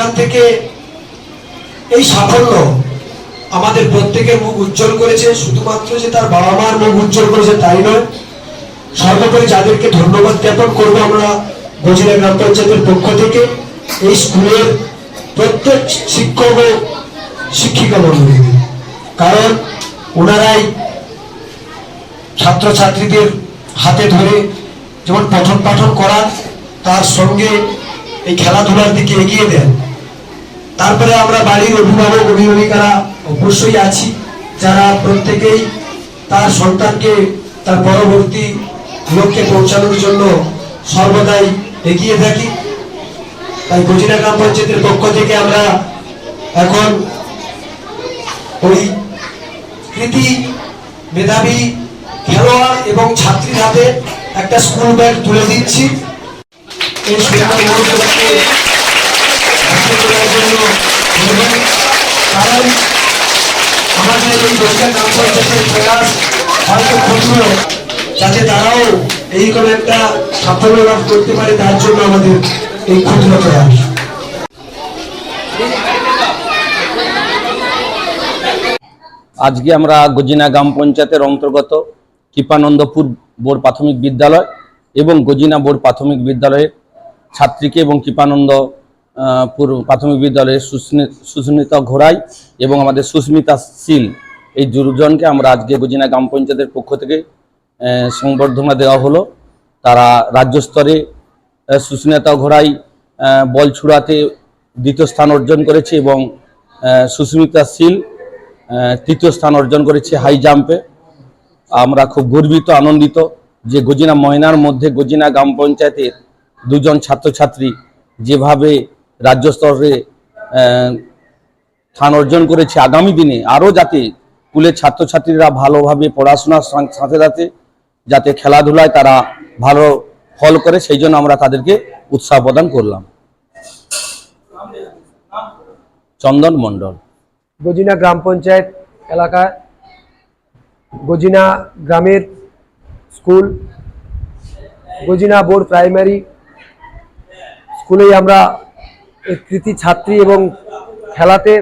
সেখান থেকে এই সাফল্য আমাদের প্রত্যেকের মুখ উজ্জ্বল করেছে, শুধুমাত্র যে তার বাবা মার মুখ উজ্জ্বল করেছে তাই নয়, সর্বোপরি যাদেরকে ধন্যবাদ জ্ঞাপন করব আমরা গজিরা গ্রাম পঞ্চায়েতের পক্ষ থেকে, এই স্কুলের প্রত্যেক শিক্ষক ও শিক্ষিকা মন্ডলীকে কারণ ওনারাই ছাত্রছাত্রীদের হাতে ধরে যেমন পঠন পাঠন করান, তার সঙ্গে এই খেলাধুলার দিকে এগিয়ে দেন। তারপরে আমরা বাড়ির অভিভাবক, অভিভাবিকারা অবশ্যই আছি। যারা প্রত্যেকেই তার সন্তানকে তার পরবর্তী লক্ষ্যে পৌঁছানোর জন্য সর্বদাই এগিয়ে থাকি। তাই গজিনা গ্রাম পঞ্চায়েতের পক্ষ থেকে আমরা এখন ওই কৃতি মেধাবী খেলোয়াড় এবং ছাত্রীর হাতে একটা স্কুল ব্যাগ তুলে দিচ্ছি। এই সুন্দর এই একটা সাফল্য লাভ করতে পারে তার জন্য আমাদের এই ক্ষুদ্র প্রয়াস আজকে আমরা গজিনা গ্রাম পঞ্চায়েতের অন্তর্গত কৃপানন্দপুর বোর প্রাথমিক বিদ্যালয় এবং গজিনা বোর প্রাথমিক বিদ্যালয়ের ছাত্রীকে এবং কৃপানন্দ আহ, পুর প্রাথমিক বিদ্যালয়ের সুস্মি- সুস্মিতা ঘোড়াই এবং আমাদের সুস্মিতা শীল। এই দুজনকে আমরা আজকে গজিনা গ্রাম পঞ্চায়েতের পক্ষ থেকে সংবর্ধনা দেওয়া হলো। তারা রাজ্য স্তরে সুস্মিতা ঘোড়াই বল ছুড়াতে দ্বিতীয় স্থান অর্জন করেছে এবং সুস্মিতা শীল তৃতীয় স্থান অর্জন করেছে হাই জাম্পে। আমরা খুব গর্বিত আনন্দিত যে গজিনা ময়নার মধ্যে গজিনা গ্রাম পঞ্চায়েতের দুজন ছাত্রছাত্রী যেভাবে রাজ্য স্তরে স্থান অর্জন করেছে। আগামী দিনে আরও যাতে স্কুলের ছাত্রছাত্রীরা ভালোভাবে পড়াশোনার সাথে সাথে যাতে খেলাধুলায় তারা ভালো ফল করে, সেই জন্য আমরা তাদেরকে উৎসাহ প্রদান করলাম। চন্দন মণ্ডল। গজিনা গ্রাম পঞ্চায়েত এলাকায় গজিনা গ্রামের স্কুল, গজিনা বোর্ড প্রাইমারি স্কুলেই আমরা কৃতি ছাত্রী এবং খেলাতে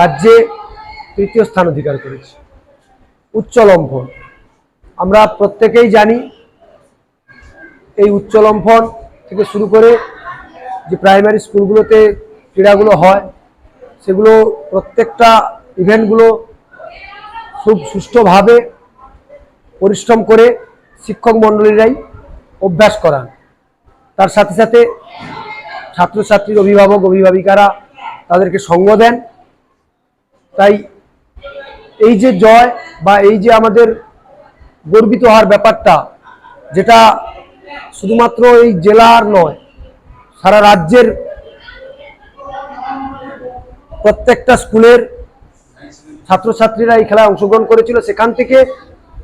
রাজ্যে তৃতীয় স্থান অধিকার করেছি। উচ্চলম্ফন আমরা প্রত্যেকেই জানি এই উচ্চলম্ফন থেকে শুরু করে যে প্রাইমারি স্কুলগুলোতে ক্রীড়াগুলো হয়, সেগুলো প্রত্যেকটা ইভেন্টগুলো খুব সুষ্ঠুভাবে পরিশ্রম করে শিক্ষক মণ্ডলীরাই অভ্যাস করান। তার সাথে সাথে ছাত্রছাত্রীর অভিভাবক, অভিভাবিকারা তাদেরকে সঙ্গ দেন। তাই এই যে জয় বা এই যে আমাদের গর্বিত হওয়ার ব্যাপারটা, যেটা শুধুমাত্র এই জেলার নয়, সারা রাজ্যের প্রত্যেকটা স্কুলের ছাত্রছাত্রীরা এই খেলায় অংশগ্রহণ করেছিল। সেখান থেকে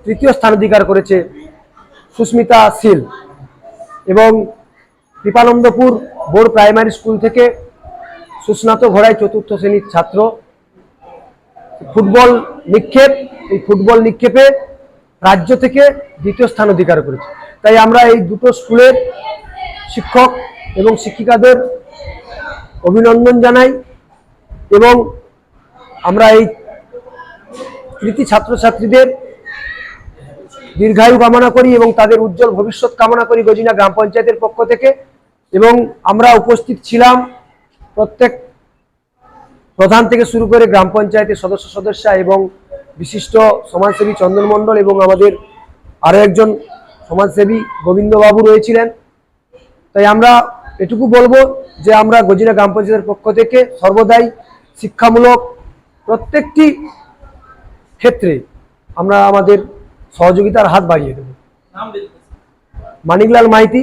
তৃতীয় স্থান অধিকার করেছে সুস্মিতা শীল এবং কৃপানন্দপুর বোর্ড প্রাইমারি স্কুল থেকে সুস্নাত ঘোড়ায় চতুর্থ শ্রেণির ছাত্র। ফুটবল নিক্ষেপ, এই ফুটবল নিক্ষেপে রাজ্য থেকে দ্বিতীয় স্থান অধিকার করেছে। তাই আমরা এই দুটো স্কুলের শিক্ষক এবং শিক্ষিকাদের অভিনন্দন জানাই এবং আমরা এই কৃতি ছাত্রছাত্রীদের দীর্ঘায়ু কামনা করি এবং তাদের উজ্জ্বল ভবিষ্যৎ কামনা করি। গজিনা গ্রাম পঞ্চায়েতের পক্ষ থেকে এবং আমরা উপস্থিত ছিলাম প্রত্যেক প্রধান থেকে শুরু করে গ্রাম পঞ্চায়েতের সদস্য সদস্যা এবং বিশিষ্ট সমাজসেবী চন্দন মণ্ডল এবং আমাদের আরও একজন সমাজসেবী গোবিন্দবাবু রয়েছিলেন। তাই আমরা এটুকু বলব যে আমরা গজিনা গ্রাম পঞ্চায়েতের পক্ষ থেকে সর্বদাই শিক্ষামূলক প্রত্যেকটি ক্ষেত্রে আমরা আমাদের সহযোগিতার হাত বাড়িয়ে দেব। মানিকলাল মাইতি